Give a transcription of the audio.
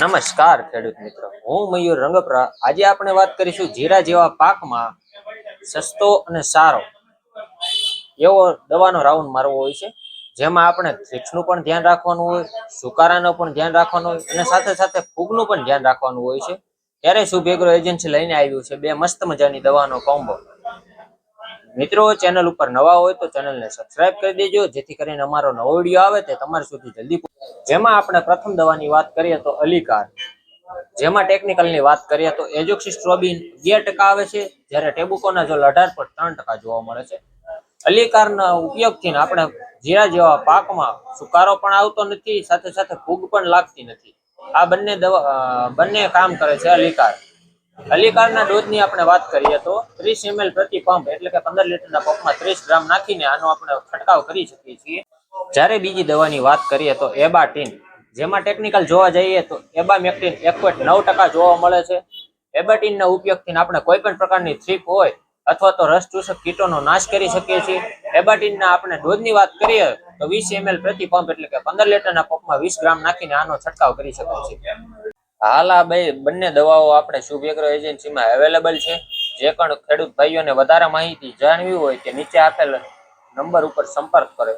નમસ્કાર, ખેડૂત મિત્રો. હું મયુર રંગપરા. આજે આપણે વાત કરીશું જીરા જેવા પાકમાં સસ્તો અને સારો એવો દવાનો રાઉન્ડ મારવો હોય છે. જેમાં આપણે થ્રિપ્સનું પણ ધ્યાન રાખવાનું હોય, સુકારાનું પણ ધ્યાન રાખવાનું હોય, અને સાથે સાથે ફૂગનું પણ ધ્યાન રાખવાનું હોય છે. ત્યારે શુભ એગ્રો એજન્સી લઈને આવ્યું છે. બે મસ્ત મજાની દવાનો કોમ્બો. મિત્રો ચેનલ ઉપર નવા હોય તો ચેનલને સબસ્ક્રાઇબ કરી દેજો. જેથી કરીને અમારો નવો વીડિયો આવે તે તમારા સુધી જલ્દી જેમાં આપણે પ્રથમ દવાની વાત કરીએ તો અલીકાર. જેમાં ટેકનિકલની વાત કરીએ તો એજોક્સિસ્ટ્રોબિન અગિયાર ટકા આવે છે. જ્યારે ટેબુકોના જો અઢાર પર ત્રણ ટકા જોવા મળે છે. અલીકારના ઉપયોગથી આપણે જીરા જેવા પાકમાં સુકારો પણ આવતો નથી, સાથે સાથે ફૂગ પણ લાગતી નથી. આ બંને દવા બંને કામ કરે છે અલીકાર. અલીકારના દૂધની આપણે વાત કરીએ તો ત્રીસ એમએલ પ્રતિ પંપ એટલે કે પંદર લીટરના પંપમાં ત્રીસ ગ્રામ નાખીને આનો આપણે છંટકાવ કરી શકીએ છીએ. જ્યારે બીજી દવાની વાત કરીએ તો એબાટીન, જેમાં ટેકનિકલ જોવા જઈએ તો એબામેક્ટિન એક પોઈન્ટ નવ ટકા જોવા મળે છે. એબાટીનના ઉપયોગથી આપણે કોઈ પણ પ્રકારની થ્રીપ હોય અથવા તો રસ ચૂસક કીટોનો નાશ કરી શકીએ છીએ. એબાટીનના આપણે દૂધની વાત કરીએ તો વીસ એમએલ પ્રતિ પંપ એટલે કે પંદર લીટરના પંપમાં વીસ ગ્રામ નાખીને આનો છંટકાવ કરી શકાય છે હાલ આ બે બંને દવાઓ આપણે શુભ એગ્રો એજન્સીમાં અવેલેબલ છે. જે પણ ખેડૂત ભાઈઓને વધારે માહિતી જાણવી હોય તે નીચે આપેલ નંબર ઉપર સંપર્ક કરે.